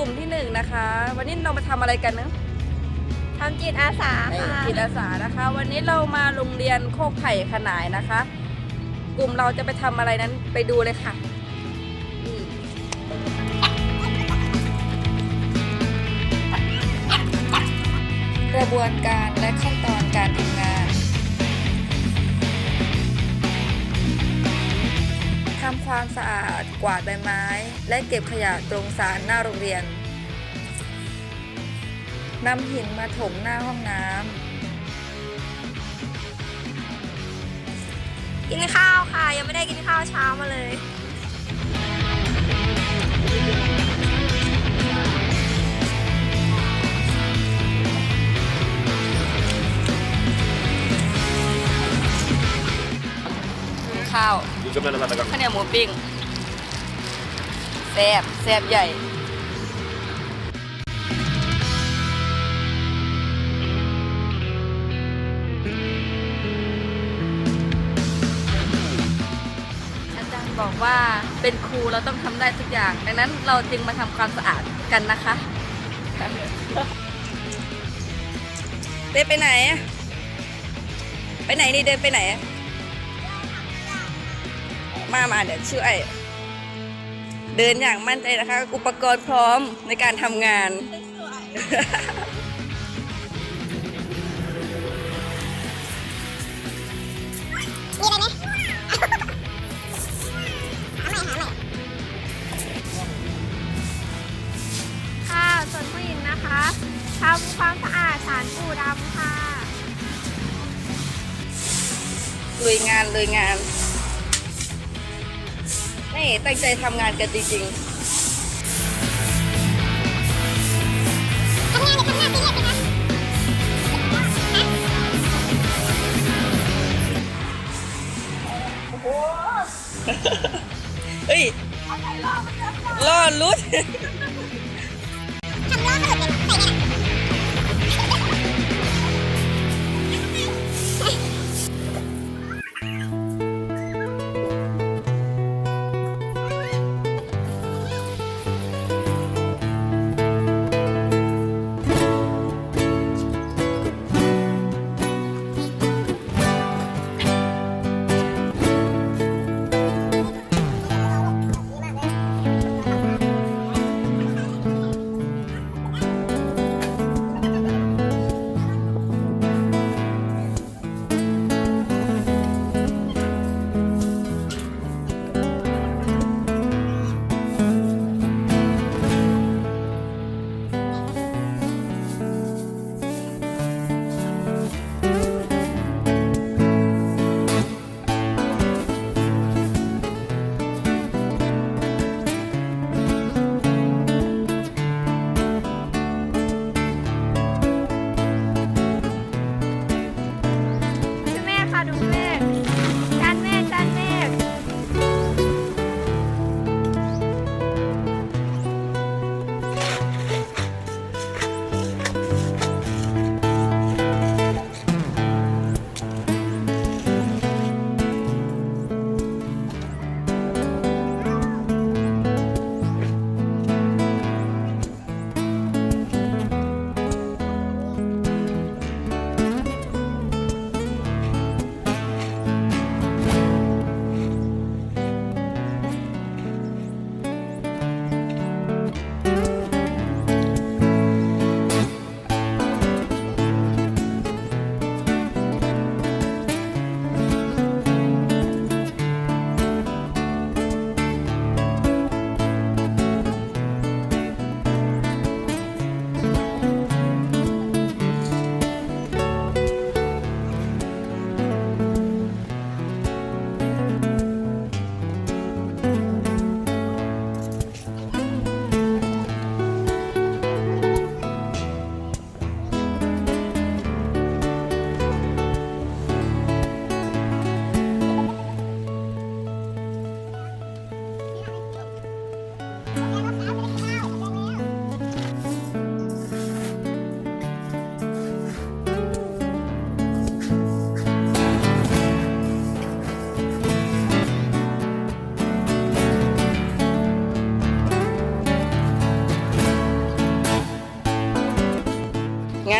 กลุ่มที่หนึ่งนะคะ วันนี้เรามาทำอะไรกันนะทำจิตอาสาในค่ะจิตอาสานะคะ วันนี้เรามาโรงเรียนโคกไผ่ขนายนะคะ กลุ่มเราจะไปทำอะไรนั้นไปดูเลยค่ะนี่กระบวนการและขั้นตอนการท ทำความสะอาดกวาดใบไม้ และเก็บขยะตรงสารหน้าโรงเรียนนำหินมาถมหน้าห้องน้ำกินข้าวค่ะ ยังไม่ได้กินข้าวเช้ามาเลย ข้าว Di come la mata ข้าวเหนียวหมูปิ้งแซ่บแซ่บใหญ่ อาจารย์บอกว่าเป็นครูเราต้องทำได้ทุกอย่าง ดังนั้นเราจึงมาทำความสะอาดกันนะคะเดินไปไหนอะไปไหนนี่เดินไปไหนอะ มามาเดี๋ยวช่วย เดินอย่างมั่นใจนะคะ อุปกรณ์พร้อมในการทำงาน มีอะไรไหมหาใหม่หาใหม่ค่ะ ส่วนผู้หญิงนะคะทำความสะอาดสารปูดำค่ะ ลุยงานลุยงาน นี่ตั้งใจทำงานกันจริงทำงานเลยทำหน้าซีเรียสเลยนะๆเฮ้ยล่อลุดทำล้อมาหลุดเป็นใส่เนี่ย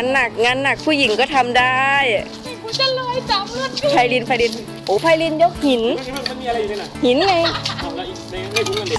านหนักงานหนักผู้หญิงก็ทำได้กูจะลอยจับเลือดไพลินไพลินโอ้ไพลินยกหิน มันมีอะไรอยู่ในนั้นหินไง เอาแล้วอีกในในถุงเงินเด็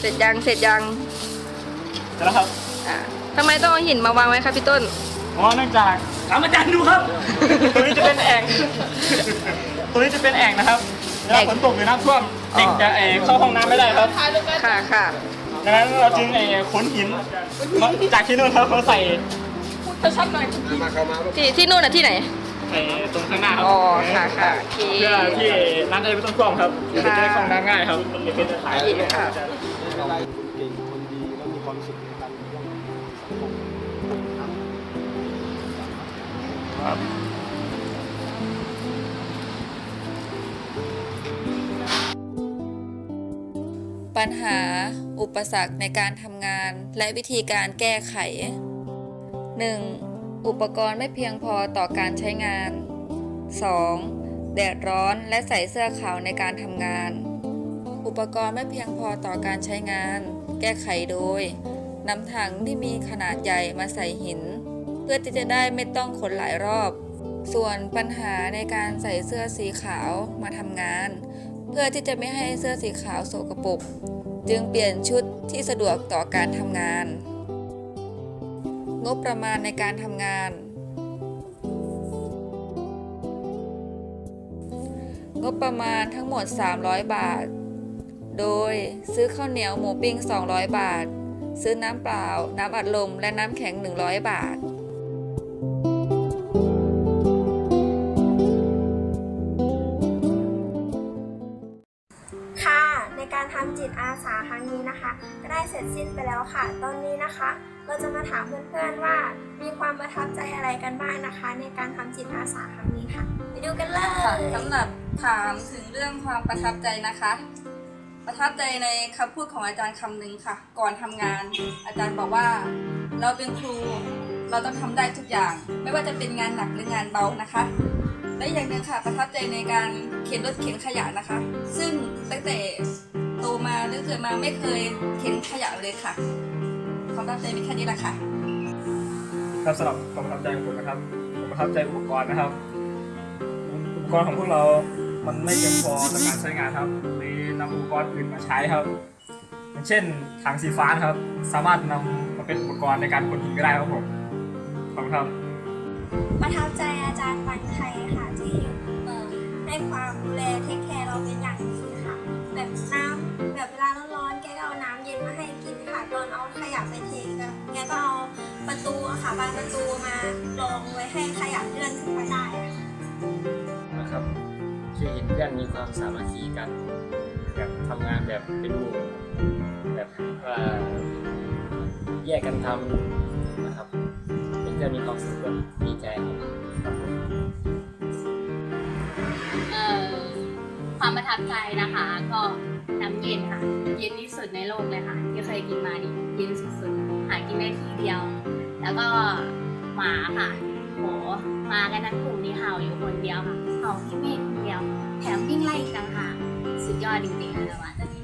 เสร็จยังเสร็จยังเสร็จแล้วครับอ่าทำไมต้องเอาหินมาวางไว้คะพี่ต้น อ๋อเนื่องจากถามอาจารย์ดูครับตรงนี้จะเป็นแอ่งตรงนี้จะเป็นแอ่งนะครับเวลาฝนตกหรือน้ำท่วมเด็กจะเอ่อเข้าห้องน้ำไม่ได้ครับ ค่ะค่ะดังนั้นเราจึงเอ่อขนหินมาจากที่นู่นครับมาใส่ที่ที่นู่นอะที่ไหนใส่ตรงข้างหน้าครับอ๋อค่ะค่ะโอเค เพื่อที่น้ำจะไม่ต้องท่วมครับเดี๋ยวจะได้เข้าห้องน้ำง่ายครับเด็กๆจะถ่าย โอเคค่ะ อะไรคนเก่งคนดีแล้วมีความสุขในการเลี้ยงสังคมครับปัญหา อุปสรรคในการทำงาน และวิธีการแก้ไข 1. อุปกรณ์ไม่เพียงพอต่อการใช้งาน 2. แดดร้อนและใส่เสื้อขาวในการทำงาน อุปกรณ์ไม่เพียงพอต่อการใช้งาน แก้ไขโดยนำถังที่มีขนาดใหญ่มาใส่หิน เพื่อที่จะได้ไม่ต้องขนหลายรอบ ส่วนปัญหาในการใส่เสื้อสีขาวมาทำงาน เพื่อที่จะไม่ให้เสื้อสีขาวโสกปรกจึงเปลี่ยนชุดที่สะดวกต่อการทำงาน งบประมาณในการทำงาน งบประมาณทั้งหมด 300 บาท โดยซื้อข้าวเหนียวหมูปิ้ง 200 บาท ซื้อน้ำเปล่า น้ำอัดลม และน้ำแข็ง 100 บาท ค่ะในการทำจิตอาสาครั้งนี้นะคะ ก็ได้เสร็จสิ้นไปแล้วค่ะ ตอนนี้นะคะ เราจะมาถามเพื่อนๆว่ามีความประทับใจอะไรกันบ้างนะคะ ในการทำจิตอาสาครั้งนี้ค่ะ ไปดูกันเลยค่ะสำหรับถามถึงเรื่องความประทับใจนะคะ ประทับใจในคำพูดของอาจารย์คำหนึ่งค่ะ ก่อนทำงาน อาจารย์บอกว่า เราเป็นครู เราต้องทำได้ทุกอย่าง ไม่ว่าจะเป็นงานหนักหรืองานเบานะคะ และอย่างหนึ่งค่ะ ประทับใจในการเข็นรถเข็นขยะนะคะ ซึ่งตั้งแต่โตมาหรือเกิดมาไม่เคยเข็นขยะเลยค่ะความประทับใจมีแค่นี้แหละค่ะ ครับสำหรับความประทับใจของผมนะครับผมประทับใจอุปกรณ์นะครับ อุปกรณ์ของพวกเรา มันไม่เพียงพอต่อการใช้งานครับเลยนำอุปกรณ์อื่นมาใช้ครับ อย่างเช่นถังสีฟ้านะครับ สามารถนำมาเป็นอุปกรณ์ในการขนหินก็ได้ครับผมขอบคุณครับ ประทับใจอาจารย์วันไทยค่ะที่เอ่อให้ความดูแลเทคแคร์เราเป็นอย่างดีค่ะ แบบน้ำแบบเวลาร้อนๆแกก็เอาน้ำเย็นมาให้กินค่ะตอนเอาขยะไปเทก็แกก็เอาประตูอะค่ะบานประตูมารองไว้ให้ขยะเลื่อนขึ้นไปได้อะค่ะนะครับ คือเห็นเพื่อนมีความสามัคคีกันแบบทำงานแบบเป็นหมู่แบบว่าแยกกันทำนะครับเป็นเพื่อนมีความสุขแบบดีใจครับครับผมความประทับใจนะคะ ก็น้ำเย็นค่ะ เย็นที่สุดในโลกเลยค่ะ ที่เคยกินมานี่เย็นสุดๆหากินได้ทีเดียว แล้วก็หมาค่ะโหมากันทั้งกลุ่มนี่เห่าอยู่คนเดียวค่ะ เห่าที่เมฆคนเดียว แถมวิ่งไล่อีกต่างหากสุดยอดจริงๆค่ะหมาตัวนี้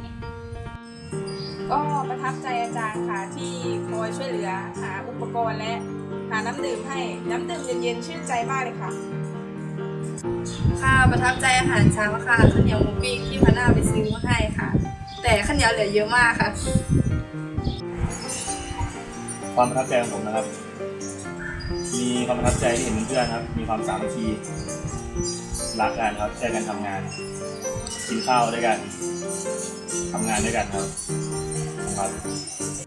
ก็ประทับใจอาจารย์ค่ะที่คอยช่วยเหลือหาอุปกรณ์และหาน้ำดื่มให้น้ำดื่มเย็นๆชื่นใจมากเลยค่ะ ค่ะประทับใจอาหารเช้าค่ะข้าวเหนียวหมูปิ้งที่พาหน้าไปซื้อมาให้ค่ะ แต่ข้าวเหนียวเหลือเยอะมากค่ะ ความประทับใจของผมนะครับ มีความประทับใจที่เห็นเพื่อนๆครับ มีความสามัคคี รักกันครับช่วยกันทำงาน กินข้าวด้วยกันทำงานด้วยกันครับครับ